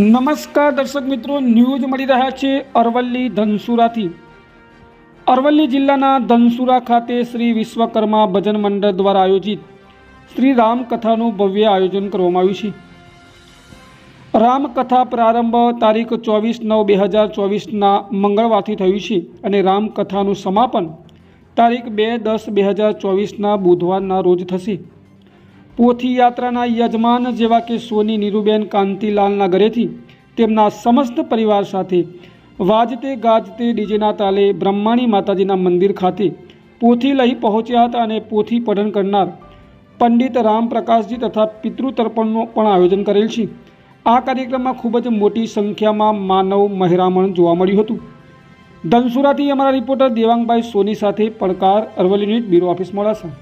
નમસ્કાર દર્શક મિત્રો, ન્યૂઝ મળી રહ્યા છે અરવલ્લી ધનસુરાથી. અરવલ્લી જિલ્લાના ધનસુરા ખાતે શ્રી વિશ્વકર્મા ભજન મંડળ દ્વારા આયોજિત શ્રી રામકથાનું ભવ્ય આયોજન કરવામાં આવ્યું છે. રામકથા પ્રારંભ તારીખ ચોવીસ નવ બે હજાર ચોવીસના મંગળવારથી થયું છે અને રામકથાનું સમાપન તારીખ બે દસ બે હજાર ચોવીસના બુધવારના રોજ થશે. પોથી યાત્રાના યજમાન જેવા કે સોની નીરુબેન કાંતિલાલના ઘરેથી તેમના સમસ્ત પરિવાર સાથે વાજતે ગાજતે ડીજેના તાલે બ્રહ્માણી માતાજીના મંદિર ખાતે પોથી લઈ પહોંચ્યા હતા અને પોથી પઠન કરનાર પંડિત રામપ્રકાશજી તથા પિતૃતર્પણનું પણ આયોજન કરેલ છે. આ કાર્યક્રમમાં ખૂબ જ મોટી સંખ્યામાં માનવ મહેરામણ જોવા મળ્યું હતું. ધનસુરાથી અમારા રિપોર્ટર દેવાંગભાઈ સોની સાથે પડકાર અરવલ્લી બ્યુરો ઓફિસ મોડાસા.